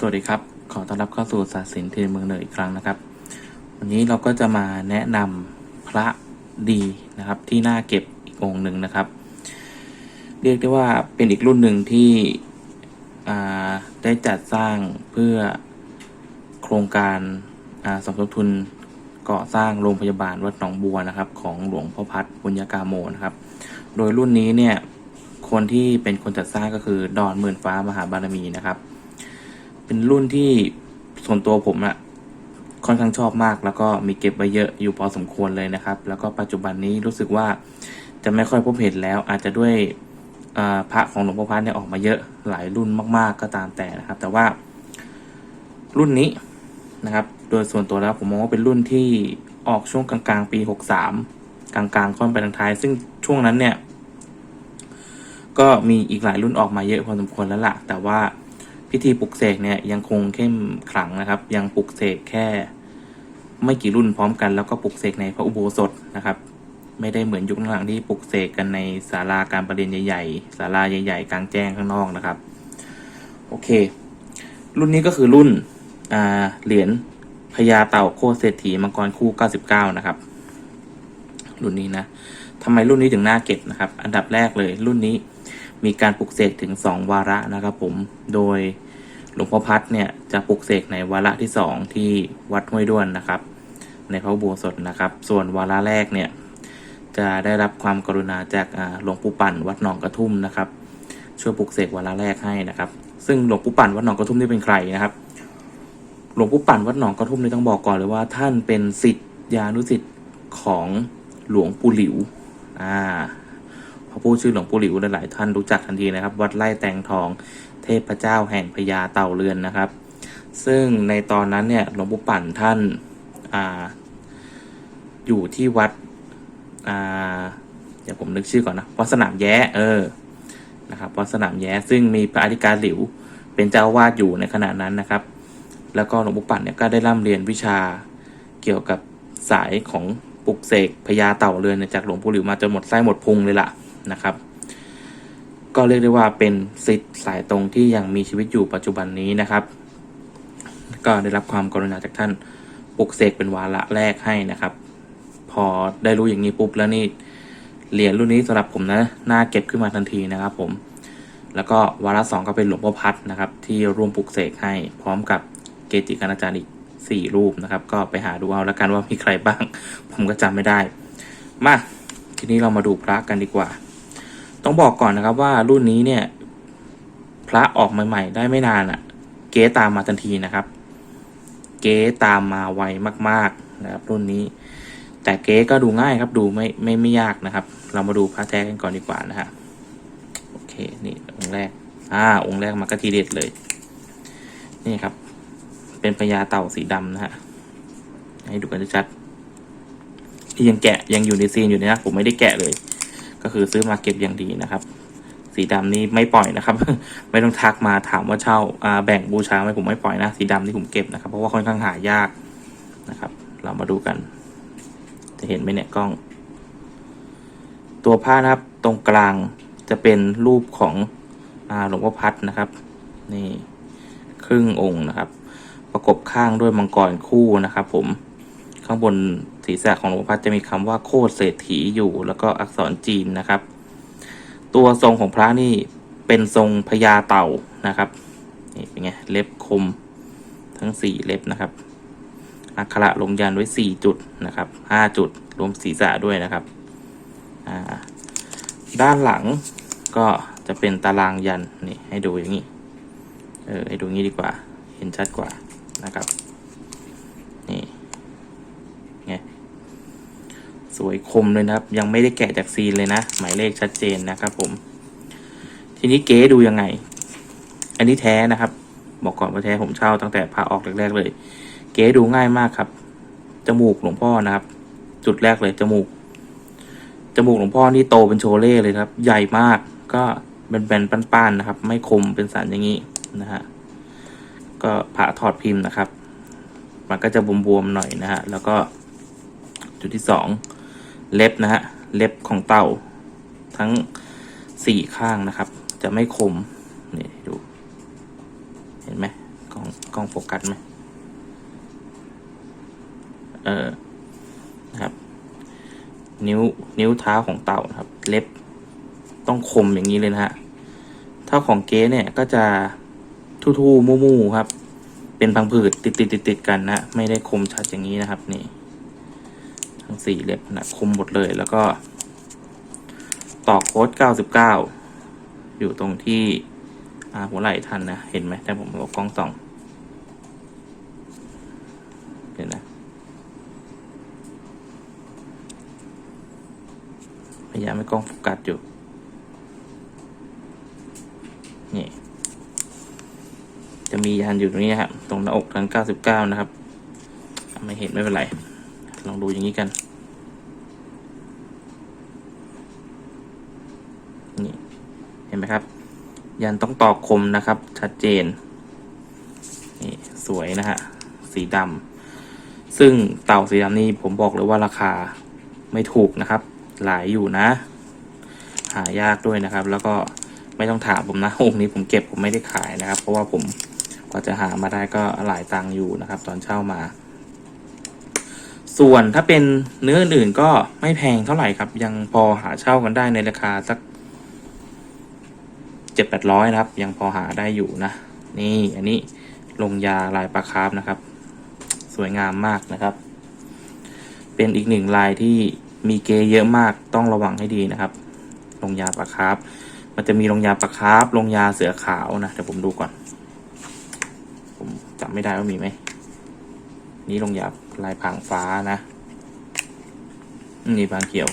สวัสดีครับ ขอต้อนรับเข้าสู่ศาสตร์ศิลป์เทียนเมืองเหนืออีกครั้งนะครับ วันนี้เราก็จะมาแนะนำพระดีนะครับที่น่าเก็บอีกองค์หนึ่งนะครับ เรียกได้ว่าเป็นอีกรุ่นหนึ่งที่ได้จัดสร้างเพื่อโครงการาสมทบทุนก่อสร้างโรงพยาบาลวัดหนองบัวนะครับ ของหลวงพ่อพัดบุญญากาโมนะครับ โดยรุ่นนี้เนี่ยคนที่เป็นคนจัดสร้างก็คือดอนหมื่นฟ้ามหาบารมีนะครับ เป็นรุ่นที่ส่วนตัวผมอะค่อนข้างชอบมาก แล้วก็มีเก็บไว้เยอะอยู่พอสมควรเลยนะครับ แล้วก็ปัจจุบันนี้รู้สึกว่าจะไม่ค่อยพบเห็นแล้วอาจจะด้วยพระของหลวงพ่อพัดเนี่ยออกมาเยอะหลายรุ่นมาก ๆ ก็ตามแต่นะครับ แต่ว่ารุ่นนี้นะครับ โดยส่วนตัวแล้วผมมองว่าเป็นรุ่นที่ออกช่วงกลางๆ ปี 63 กลางๆค่อนไปทางท้าย ซึ่งช่วงนั้นเนี่ย ก็มีอีกหลายรุ่นออกมาเยอะพอสมควรแล้วล่ะ แต่ว่า พิธีปลุกเสกเนี่ยยังคงเข้มขลังนะครับ ยังปลุกเสกแค่ ไม่กี่รุ่นพร้อมกัน แล้วก็ปลุกเสกในพระอุโบสถนะครับ ไม่ได้เหมือนยุคหลังๆที่ปลุกเสกกันในศาลาการประเรียนใหญ่ๆศาลาใหญ่ๆกลางแจ้งข้างนอกนะครับ โอเค รุ่นนี้ก็คือรุ่นเหรียญพญาเต่าโคเศรษฐีมังกรคู่ 99 นะครับ รุ่นนี้นะทำไมรุ่นนี้ถึงน่าเก็บนะครับ อันดับแรกเลยรุ่นนี้ มีการปลุกเสกถึง 2 วาระนะครับผม โดยหลวงพ่อพัดเนี่ยจะปลุกเสกในวาระที่ 2 ที่วัดห้วยด้วนนะครับ ในพระอุโบสถนะครับ ส่วนวาระแรกเนี่ยจะได้รับความกรุณาจากหลวงปู่ปั่นวัดหนองกระทุ่มนะครับ ช่วยปลุกเสกวาระแรกให้นะครับ ซึ่งหลวงปู่ปั่นวัดหนองกระทุ่มนี่เป็นใครนะครับ หลวงปู่ปั่นวัดหนองกระทุ่มนี่ต้องบอกก่อนเลยว่า ท่านเป็นศิษยานุศิษย์ของหลวงปู่หลิวอ่า อพูดชื่อหลวงปู่หลิวหลายๆท่านรู้จักทันทีนะครับ วัดไร่แตงทอง เทพเจ้าแห่งพญาเต่าเรือนนะครับ ซึ่งในตอนนั้นเนี่ยหลวงปู่ปั่นท่านอ่าอยู่ที่วัดอ่าเดี๋ยวผมนึกชื่อก่อนนะวัดสนามแย้เออนะครับวัดสนามแย้ซึ่งมีพระอธิการหลิวเป็นเจ้าวาดอยู่ในขณะนั้นนะครับ แล้วก็หลวงปู่ปั่นเนี่ยก็ได้ร่ำเรียนวิชาเกี่ยวกับสายของปลุกเสกพญาเต่าเรือนเนี่ยจากหลวงปู่หลิวมาจนหมดไส้หมดพุงเลยล่ะ นะครับ ก็เรียกได้ว่าเป็นสิทธิ์สายตรงที่ยังมีชีวิตอยู่ปัจจุบันนี้นะครับ ก็ได้รับความกรุณาจากท่านปลุกเสกเป็นวาระแรกให้นะครับ พอได้รู้อย่างนี้ปุ๊บแล้วนี่เหรียญรุ่นนี้สำหรับผมนะน่าเก็บขึ้นมาทันทีนะครับ ผม แล้วก็วาระสองก็เป็นหลวงพ่อพัดนะครับ ที่ร่วมปลุกเสกให้พร้อมกับเกจิคณาจารย์อีกสี่รูปนะครับ ก็ไปหาดูเอาแล้วกันว่ามีใครบ้าง ผมก็จำไม่ได้ มาทีนี้เรามาดูพระกันดีกว่า ต้องบอกก่อนนะครับว่ารุ่นนี้เนี่ย พระออกใหม่ ๆ ได้ไม่นานอะ่ะ เก๊ตามมาทันทีนะครับ เก๊ตามมาไวมาก ๆนะครับ รุ่นนี้ แต่เก๊ก็ดูง่ายครับ ดูไม่ไม่ไม่ยากนะครับ เรามาดูพระแท้กันก่อนดีกว่านะฮะโอเคนี่องค์แรกอ่าองค์แรกมาก็ทีเด็ดเลย นี่ครับ เป็นพญาเต่าสีดำนะฮะให้ดูกันชัดที่ยังแกะยังอยู่ในซีนอยู่นะผมไม่ได้แกะเลย ก็คือซื้อมาเก็บอย่างดีนะครับ สีดำนี่ไม่ปล่อยนะครับ ไม่ต้องทักมาถามว่าเช่าแบ่งบูชาไหมผมไม่ปล่อยนะ สีดำนี่ผมเก็บนะครับ เพราะว่าค่อนข้างหายากนะครับ เรามาดูกัน จะเห็นไหมเนี่ยกล้อง ตัวผ้านะครับตรงกลางจะเป็นรูปของอหลวงพ่อพัดนะครับ นี่ครึ่งองค์นะครับ ประกบข้างด้วยมังกรคู่นะครับ ผมข้างบน ศีรษะของหลวงพ่อพัดจะมีคำว่าโคตรเศรษฐีอยู่ แล้วก็อักษรจีนนะครับ ตัวทรงของพระนี่เป็นทรงพญาเต่านะครับนี่เป็นไงเล็บคมทั้งสี่เล็บนะครับ อักขระลงยันไว้สี่จุดนะครับห้าจุดรวมศีรษะด้วยนะครับ ด้านหลังก็จะเป็นตารางยันนี่ให้ดูอย่างนี้ เออให้ดูงี้ดีกว่า เห็นชัดกว่านะครับ นี่ไง สวยคมเลยนะครับ ยังไม่ได้แกะจากซีนเลยนะ หมายเลขชัดเจนนะครับผม ทีนี้เก๋ดูยังไง อันนี้แท้นะครับ บอกก่อนว่าแท้ผมเช่าตั้งแต่พาออกแรกๆเลย เก๋ดูง่ายมากครับ จมูกหลวงพ่อนะครับ จุดแรกเลยจมูก จมูกหลวงพ่อนี่โตเป็นโชเล่เลยครับ ใหญ่มาก ก็แบนๆป้านๆนะครับ ไม่คมเป็นสันอย่างนี้นะฮะ ก็ผ่าถอดพิมพ์นะครับ มันก็จะบวมๆหน่อยนะฮะ แล้วก็จุดที่สอง เล็บนะฮะ เล็บของเต่า ทั้งสี่ข้างนะครับ จะไม่คม นี่ดู เห็นไหมกล้องกล้องโฟกัสไหมเออนะครับ นิ้วนิ้วเท้าของเต่านะครับ เล็บต้องคมอย่างนี้เลยนะฮะ ถ้าของเก๊เนี่ยก็จะทู่ๆมู่ๆครับ เป็นพังผืดติดติดติดติดๆกันนะ ไม่ได้คมชัดอย่างนี้นะครับ นี่ ทั้งสี่เล็บนะคมหมดเลยแล้วก็ตอกโค้ดเก้าสิบเก้าอยู่ตรงที่หัวไหล่ทันนะ เห็นไหมแต่ผมเอากล้องส่องเห็นนะพยายามให้กล้องโฟกัสอยู่ นี่ จะมียันอยู่ตรงนี้ครับ ตรงหน้าอกทางเก้าสิบเก้านะครับ ไม่เห็นไม่เป็นไร ลองดูอย่างนี้กัน นี่ เห็นไหมครับ ยันต้องตอกคมนะครับ ชัดเจน นี่ สวยนะฮะ สีดำ ซึ่งเต่าสีดำนี่ผมบอกเลยว่าราคาไม่ถูกนะครับ หลายอยู่นะ หายากด้วยนะครับ แล้วก็ไม่ต้องถามผมนะองค์นี้ผมเก็บผมไม่ได้ขายนะครับ เพราะว่าผมกว่าจะหามาได้ก็หลายตังค์อยู่นะครับ ตอนเช่ามา ส่วนถ้าเป็นเนื้ออื่นๆก็ไม่แพงเท่าไหร่ครับ ยังพอหาเช่ากันได้ในราคาสักเจ็ดแปดร้อยนะครับ ยังพอหาได้อยู่นะ นี่อันนี้ลงยาลายปลาคาร์ฟนะครับ สวยงามมากนะครับ เป็นอีกหนึ่งลายที่มีเกยเยอะมากต้องระวังให้ดีนะครับ ลงยาปลาคาร์ฟมันจะมีลงยาปลาคาร์ฟลงยาเสือขาวนะเดี๋ยวผมดูก่อน ผมจำไม่ได้ว่ามีไหม นี่ลงหยาบลายผางฟ้านะนี่บางเขียว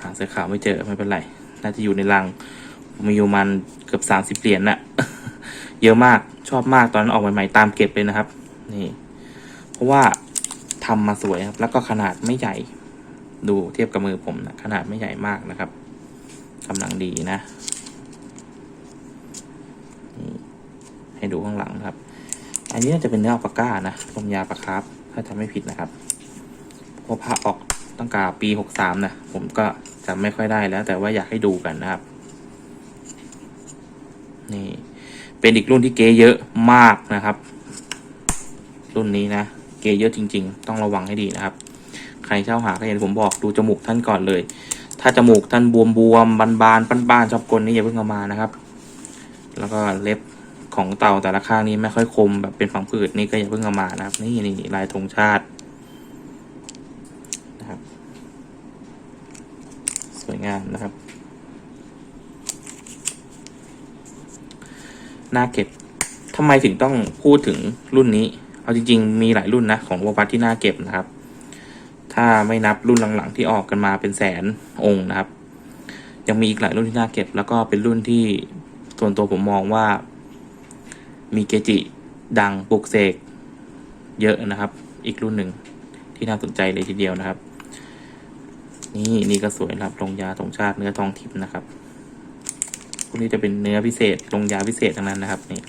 หาเสือขาวไม่เจอไม่เป็นไร น่าจะอยู่ในรังมีอยู่มันเกือบสามสิบเหรียญน่ะ เยอะมากชอบมากตอนนั้นออกใหม่ๆตามเก็บเลยนะครับ นี่ เพราะว่าทำมาสวยครับ แล้วก็ขนาดไม่ใหญ่ ดูเทียบกับมือผมนะขนาดไม่ใหญ่มากนะครับกำลังดีนะนให้ดูข้างหลังครับ อันนี้น่าจะเป็นเนื้ออัลปาก้านะลมยาปลาคร์ฟถ้าจำไม่ผิดนะครับพราะพระออกตั้งแต่ปีหกสามนะ ผมก็จำไม่ค่อยได้แล้ว แต่ว่าอยากให้ดูกันนะครับ นี่ เป็นอีกรุ่นที่เก๋เยอะมากนะครับ รุ่นนี้นะ เกยเยอะจริง ๆ ต้องระวังให้ดีนะครับ ใครเช่าหาก็อย่างที่ผมบอกดูจมูกท่านก่อนเลย ถ้าจมูกท่านบวมบวมบานบานๆป้านๆชอบกลนี่อย่าเพิ่งเอามานะครับ แล้วก็เล็บ ของเต่าแต่ละข้างนี้ไม่ค่อยคมแบบเป็นฝังผืดนี่ก็อย่าเพิ่งเอามานะครับ นี่นี่ลายธงชาตินะครับ สวยงามนะครับน่าเก็บทำไมถึงต้องพูดถึงรุ่นนี้ เอาจริง ๆ มีหลายรุ่นนะของววัตที่น่าเก็บนะครับ ถ้าไม่นับรุ่นหลังๆที่ออกกันมาเป็นแสนองค์นะครับ ยังมีอีกหลายรุ่นที่น่าเก็บ แล้วก็เป็นรุ่นที่ส่วนตัวผมมองว่า มีเกจิ ดังปลุกเสกเยอะนะครับ อีกรุ่นหนึ่งที่น่าสนใจเลยทีเดียวนะครับ นี่นี่ก็สวยครับลงยาธงชาติเนื้อทองทิพย์นะครับพวกนี้จะเป็นเนื้อพิเศษลงยาพิเศษทั้งนั้นนะครับนี่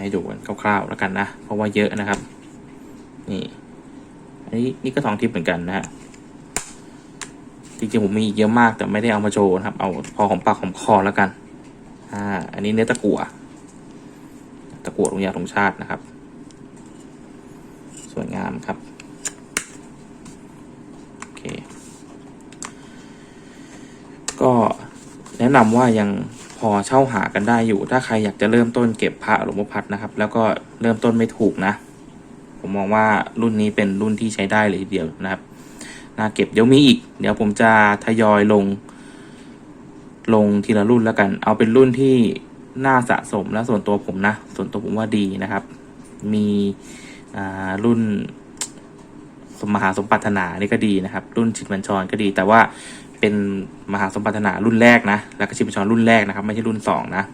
ให้ดูกันคร่าวๆแล้วกันนะ เพราะว่าเยอะนะครับ นี่ อันนี้นี่ก็ทองทิพย์เหมือนกันนะฮะจริงๆผมมีอีกเยอะมากแต่ไม่ได้เอามาโชว์นะครับ เอาพอของปากของคอแล้วกัน อ่า อันนี้เนื้อตะกั่ว กั่วลงยาธงชาตินะครับ สวยงามครับ โอเค ก็แนะนำว่ายังพอเช่าหากันได้อยู่ ถ้าใครอยากจะเริ่มต้นเก็บพระหลวงพ่อพัดนะครับ แล้วก็เริ่มต้นไม่ถูกนะ ผมมองว่ารุ่นนี้เป็นรุ่นที่ใช้ได้เลยทีเดียวนะครับ น่าเก็บเดี๋ยวมีอีก เดี๋ยวผมจะทยอยลง ลงทีละรุ่นแล้วกัน เอาเป็นรุ่นที่ น่าสะสมและส่วนตัวผมนะ ส่วนตัวผมว่าดีนะครับ มีอ่ารุ่นสมมหาสมปรานานี่ก็ดีนะครับ รุ่นชินบัญชรก็ดี แต่ว่าเป็นมหาสมปรานารุ่นแรกนะ แล้วก็ชินบัญชรรุ่นแรกนะครับ ไม่ใช่รุ่นสองนะ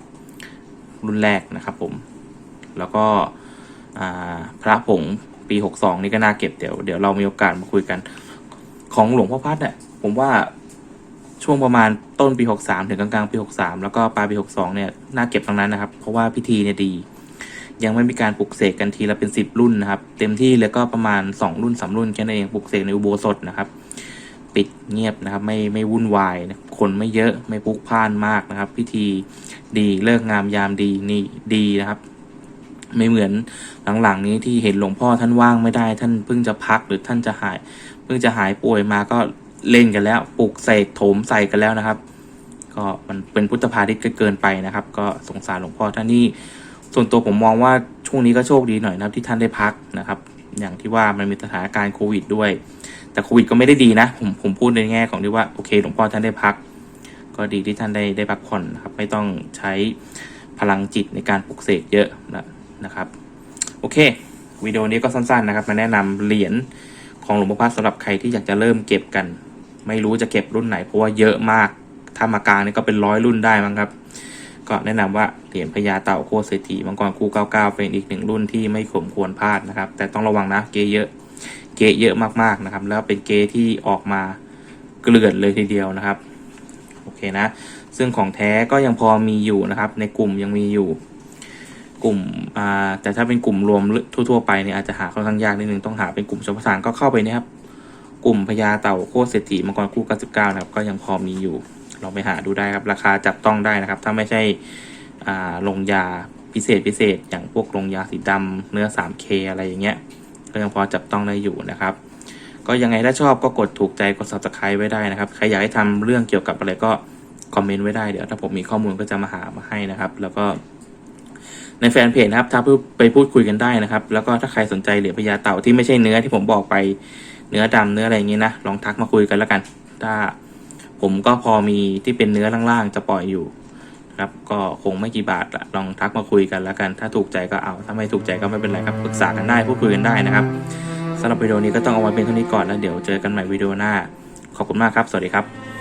รุ่นแรกนะครับผม แล้วก็อ่าพระผงปีหกสองนี่ก็น่าเก็บเดี๋ยวเดี๋ยวเรามีโอกาสมาคุยกัน ของหลวงพ่อพัดเนี่ยผมว่า ช่วงประมาณต้นปีหกสามถึงกลางๆปีหกสามแล้วก็ปลายปีหกสองเนี่ยน่าเก็บทั้งนั้นนะครับ เพราะว่าพิธีเนี่ยดี ยังไม่มีการปลุกเสกกันทีละเป็นสิบรุ่นนะครับ เต็มที่เลยก็ประมาณสองรุ่นสามรุ่นแค่นั้นเองปลุกเสกในอุโบสถนะครับ ปิดเงียบนะครับ ไม่ไม่วุ่นวายนะคนไม่เยอะไม่พลุกพล่านมากนะครับ พิธีดีเลิกงามยามดีนี่ดีนะครับไม่เหมือนหลังๆนี้ที่เห็นหลวงพ่อท่านว่างไม่ได้ ท่านเพิ่งจะพักหรือท่านจะหาย เพิ่งจะหายป่วยมาก็ เล่นกันแล้วปลุกเสกโถมใส่กันแล้วนะครับ ก็มันเป็นพุทธภาทิตเกินไปนะครับ ก็สงสารหลวงพ่อท่านนี่ส่วนตัวผมมองว่าช่วงนี้ก็โชคดีหน่อยนะครับที่ท่านได้พักนะครับ อย่างที่ว่ามันมีสถานการณ์โควิดด้วย แต่โควิดก็ไม่ได้ดีนะ ผมผมพูดในแง่ของที่ว่าโอเคหลวงพ่อท่านได้พัก ก็ดีที่ท่านได้ได้พักผ่อนนะครับ ไม่ต้องใช้พลังจิตในการปลุกเสกเยอะนะนะครับ โอเควิดีโอนี้ก็สั้นๆนะครับ มาแนะนำเหรียญของหลวงพ่อพัดสำหรับใครที่อยากจะเริ่มเก็บกัน ไม่รู้จะเก็บรุ่นไหน เพราะว่าเยอะมากถ้ามากลางนี่ก็เป็นร้อยรุ่นได้มั้งครับ ก็แนะนำว่าเหรียญพญาเต่าโคตรเศรษฐีมังกรคู่99 เป็นอีกหนึ่งรุ่นที่ไม่สมควรพลาดนะครับ แต่ต้องระวังนะเกเยอะเกเยอะมากๆนะครับ แล้วเป็นเกที่ออกมาเกลื่อนเลยทีเดียวนะครับโอเคนะ ซึ่งของแท้ก็ยังพอมีอยู่นะครับ ในกลุ่มยังมีอยู่กลุ่มแต่ถ้าเป็นกลุ่มรวมทั่ว ๆ ไปเนี่ยอาจจะหาค่อนข้างยากนิดนึงต้องหาเป็นกลุ่มเฉพาะทางก็เข้าไปนี่ยครับ กลุ่มพญาเต่าโคตรเศรษฐีมังกรคู่99นะครับก็ยังพอมีอยู่ลองไปหาดูได้ครับ ราคาจับต้องได้นะครับ ถ้าไม่ใช่ลงยาพิเศษพิเศษ อย่างพวกลงยาสีดำเนื้อ 3K อะไรอย่างเงี้ยก็ยังพอจับต้องได้อยู่นะครับ ก็ยังไงถ้าชอบก็กดถูกใจกด subscribe ไว้ได้นะครับ ใครอยากให้ทำเรื่องเกี่ยวกับอะไรก็คอมเมนต์ไว้ได้เดี๋ยวถ้าผมมีข้อมูลก็จะมาหามาให้นะครับ แล้วก็ในแฟนเพจนะครับถ้าไปพูดคุยกันได้นะครับ แล้วก็ถ้าใครสนใจเหรียญพญาเต่าที่ไม่ใช่เนื้อที่ผมบอกไป เนื้อดำเนื้ออะไรอย่างนี้นะลองทักมาคุยกันแล้วกัน ถ้าผมก็พอมีที่เป็นเนื้อล่างๆจะปล่อยอยู่นะครับก็คงไม่กี่บาทละลองทักมาคุยกันแล้วกัน ถ้าถูกใจก็เอาถ้าไม่ถูกใจก็ไม่เป็นไรครับปรึกษากันได้พูดคุยกันได้นะครับสำหรับวิดีโอนี้ก็ต้องเอาไว้เป็นเท่านี้ก่อนแล้วเดี๋ยวเจอกันใหม่วิดีโอหน้า ขอบคุณมากครับ สวัสดีครับ